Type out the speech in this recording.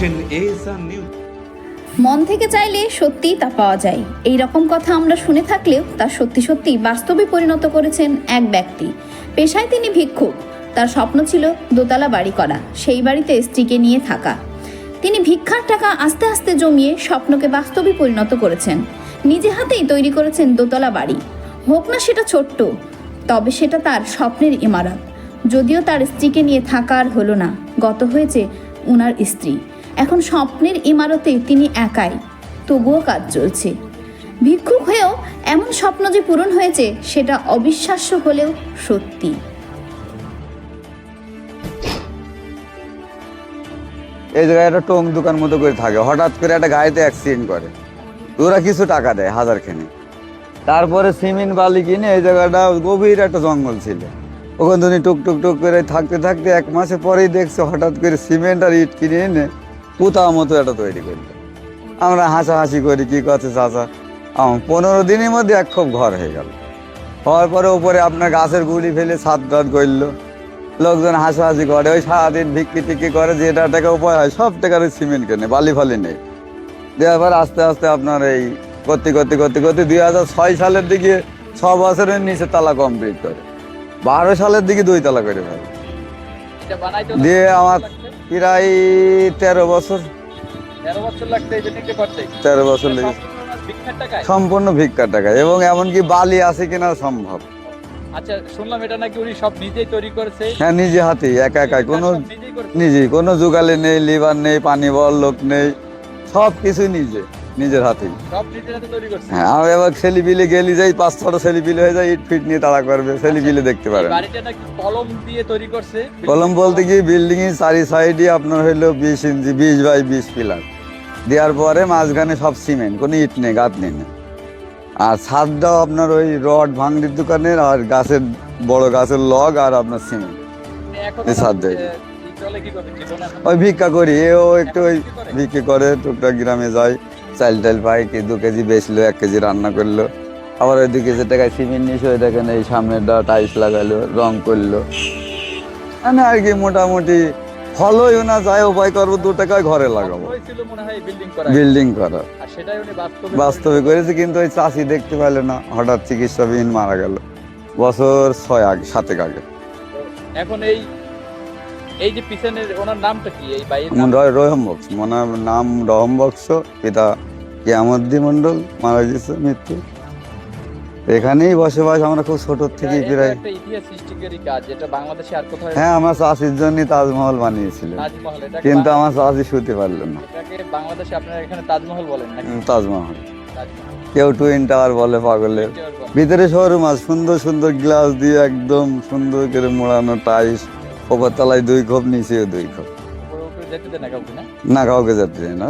News মন থেকে চাইলে সত্যিই তা পাওয়া যায়। এই রকম কথা আমরা শুনে থাকলেও তা সত্যি সত্যি বাস্তবে পরিণত করেছেন এক ব্যক্তি। পেশায় তিনি ভিক্ষুক। তার স্বপ্ন ছিল দোতলা বাড়ি করা, সেই বাড়িতে স্ত্রীকে নিয়ে থাকা। তিনি ভিক্ষার টাকা আস্তে আস্তে জমিয়ে স্বপ্নকে বাস্তবে পরিণত করেছেন। নিজে হাতেই তৈরি করেছেন দোতলা বাড়ি। হোক না সেটা ছোট্ট, তবে সেটা তার স্বপ্নের ইমারত। যদিও তার স্ত্রীকে নিয়ে থাকার হলো না, গত হয়েছে উনার স্ত্রী। এখন স্বপ্নের ইমারতে তিনি একাই। তবুও কাজ চলছে। ভিক্ষুক হয়েও এমন স্বপ্ন যে পূরণ হয়েছে, সেটা অবিশ্বাস্য হলেও সত্যি। এই জায়গায় একটা টং দোকান মতো করে থাকে। হঠাৎ করে একটা গাড়িতে অ্যাক্সিডেন্ট করে। ওরা কিছু টাকা দেয়, হাজার খানি তারপরে সিমেন্ট বালি কিনে এই জায়গাটা গভীর একটা জঙ্গল ছিল। ওখানে তুমি টুক টুক টুক করে থাকতে থাকতে এক মাসে পরেই দেখছে হঠাৎ করে সিমেন্ট আর ইট কিনে এনে পুতা মতো এটা তৈরি করল আমরা হাসাহাসি করি, কি চাচা? আমার পনেরো দিনের মধ্যে এক খুব ঘর হয়ে গেল। হওয়ার পরে উপরে আপনার গাছের গুলি ফেলে ছাদ টাদ করল লোকজন হাসাহাসি করে, ওই সারাদিন ভিক্ষি টিক্কি করে যেটা টাকা উপায় হয়, সব টাকার সিমেন্ট কেনে, বালি ফালি নেই। দেওয়ার পর আস্তে আস্তে আপনার এই করতে করতে করতে করতে দুই হাজার ছয় সালের দিকে ছ বছরের নিচে তালা কমপ্লিট করে। বারো সালের দিকে দুই তালা করে ফেলে। দিয়ে আমার প্রায় তেরো বছর। তেরো বছর লেগে সম্পূর্ণ ভিক্ষার টাকা এবং এমনকি বালি আছে কিনা সম্ভব। আচ্ছা শুনলাম এটা নাকি উনি সব নিজেই তৈরি করেছে? হ্যাঁ নিজে হাতেই একা একা কোনো নিজেই কোনো জোগালি নেই লিভার নেই পানি বল লোক নেই সব কিছু নিজে। নিজের হাতেই। হাতে হ্যাঁ আমি এবার ছেলে বিলে গেলি যাই পাঁচ ছটা ছেলে বিলে হয়ে যায় ইট ফিট নিয়ে তাড়া করবে ছেলে বিলে দেখতে এই পারেন কলম বলতে কি বিল্ডিং এর চারি সাইডে আপনার হইল বিশ ইঞ্চি বিশ বাই বিশ পিলার। দেওয়ার পরে মাঝখানে সব সিমেন্ট কোনো ইট নেই গাত নেই। না। আর ছাদটাও আপনার ওই রড ভাঙড়ির দোকানের আর গাছের বড় গাছের লগ আর আপনার সিমেন্ট। এই ছাদ দেয়। ওই ভিক্ষা করি এও একটু ওই বিক্রি করে টুকটাক গ্রামে যায়। চাল টাল পাই কি দু কেজি বেচলো এক কেজি রান্না করল। আবার ওই দু কেজি টাকায় সিমেন্ট ওই দেখেন এই সামনেটা টাইলস লাগালো রং করল। মানে আর কি মোটামুটি ফলই না যায় উপায় করব দু টাকায় ঘরে লাগাবো। বিল্ডিং করা। বিল্ডিং করা। আর বাস্তবে করেছে। কিন্তু ওই চাষি দেখতে পেলে না হঠাৎ চিকিৎসাবিহীন মারা গেল। বছর ছয় আগে সাতেক আগে। এখন এই এই যে পিছনের ওনার নামটা কি? এই নাম? রয় রহম বক্স মনার নাম রহম বক্স পিতা কিয়ামদ্দি মন্ডল মারা গেছে মৃত্যু। এখানেই বসবাস আমরা খুব ছোট থেকে এটা- এটা প্রায় হ্যাঁ আমার চাষির জন্যই তাজমহল বানিয়েছিল কিন্তু আমার চাষি শুতে পারল না। তাজমহল কেউ টুইন টাওয়ার বলে পাগলের ভিতরে শোরুম আছে সুন্দর সুন্দর গ্লাস দিয়ে একদম সুন্দর করে মোড়ানো টাইস ওপর তলায় দুই খোপ নিচেও দুই খোপ। না কাউকে না? না কাউকে যেতে না।